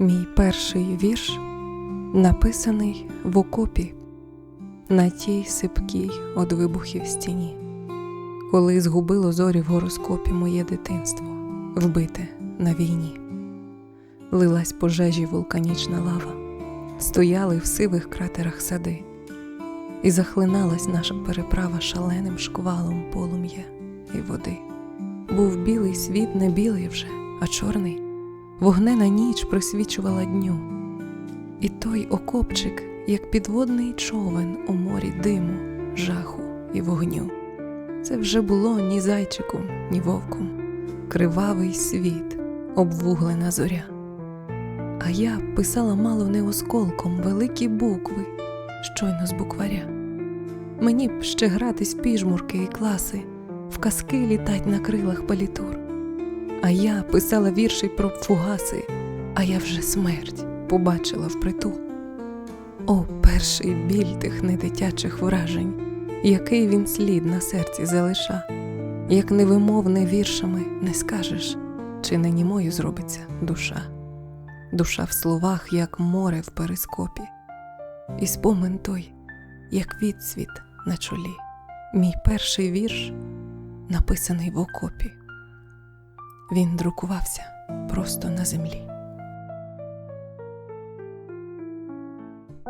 Мій перший вірш написаний в окопі на тій сипкій од вибухів стіні, коли згубило зорі в гороскопі моє дитинство, вбите на війні. Лилась пожежі вулканічна лава, стояли в сивих кратерах сади, і захлиналась наша переправа шаленим шквалом полум'я і води. Був білий світ не білий вже, а чорний. Вогнена ніч присвічувала дню. І той окопчик, як підводний човен у морі диму, жаху і вогню. Це вже було ні зайчиком, ні вовком, кривавий світ, обвуглена зоря. А я писала мало не осколком великі букви, щойно з букваря. Мені б ще гратись піжмурки і класи, в казки літать на крилах палітур. А я писала вірші про фугаси, а я вже смерть побачила впритул. О, перший біль тих недитячих вражень, який він слід на серці залиша, як невимовне віршами не скажеш, чи не німою зробиться душа, душа в словах, як море в перископі, і спомин той, як відсвіт на чолі, мій перший вірш, написаний в окопі. Він друкувався просто на землі.